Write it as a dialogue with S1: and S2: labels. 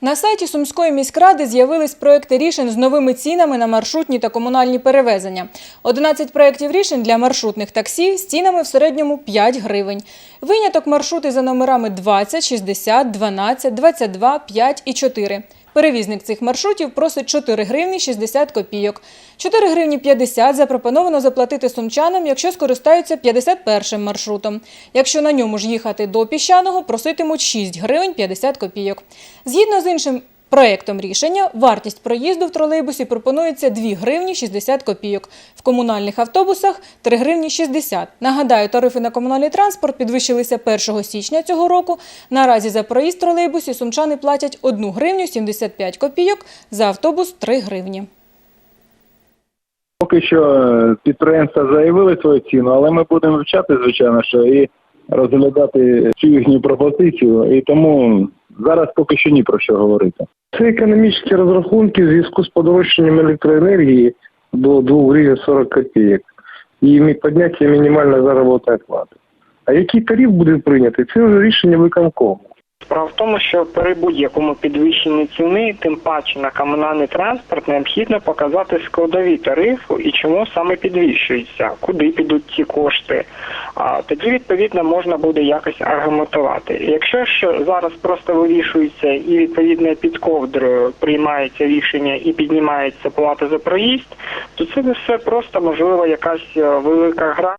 S1: На сайті Сумської міськради з'явились проекти рішень з новими цінами на маршрутні та комунальні перевезення. 11 проєктів рішень для маршрутних таксі з цінами в середньому 5 гривень. Виняток маршрути за номерами 20, 60, 12, 22, 5 і 4. Перевізник цих маршрутів просить 4 гривні 60 копійок. 4 гривні 50 запропоновано заплатити сумчанам, якщо скористаються 51 маршрутом. Якщо на ньому ж їхати до піщаного, проситимуть 6 гривень 50 копійок. Згідно з іншим проектом рішення, вартість проїзду в тролейбусі пропонується 2 гривні 60 копійок. В комунальних автобусах 3 гривні 60. Нагадаю, тарифи на комунальний транспорт підвищилися 1 січня цього року. Наразі за проїзд тролейбусі сумчани платять 1 гривню 75 копійок, за автобус 3 гривні.
S2: Поки що е, підприємства заявили свою ціну, але ми будемо вивчати, звичайно, що і розглядати цю їхню пропозицію. І тому зараз поки що ні про що говорити.
S3: Це економічні розрахунки в зв'язку з подорожчанням електроенергії до 2 гривень 40 копійок і підняття мінімальної заробітної плати. А який тариф буде прийнятий, це вже рішення виконкому.
S4: Справа в тому, що при будь-якому підвищенні ціни, тим паче на комунальний транспорт, необхідно показати складові тарифу і чому саме підвищується, куди підуть ці кошти. А тоді відповідно можна буде якось аргументувати. Якщо що зараз просто вирішується і відповідно під ковдрою приймається рішення і піднімається плата за проїзд, то це не все просто можливо якась е, велика гра.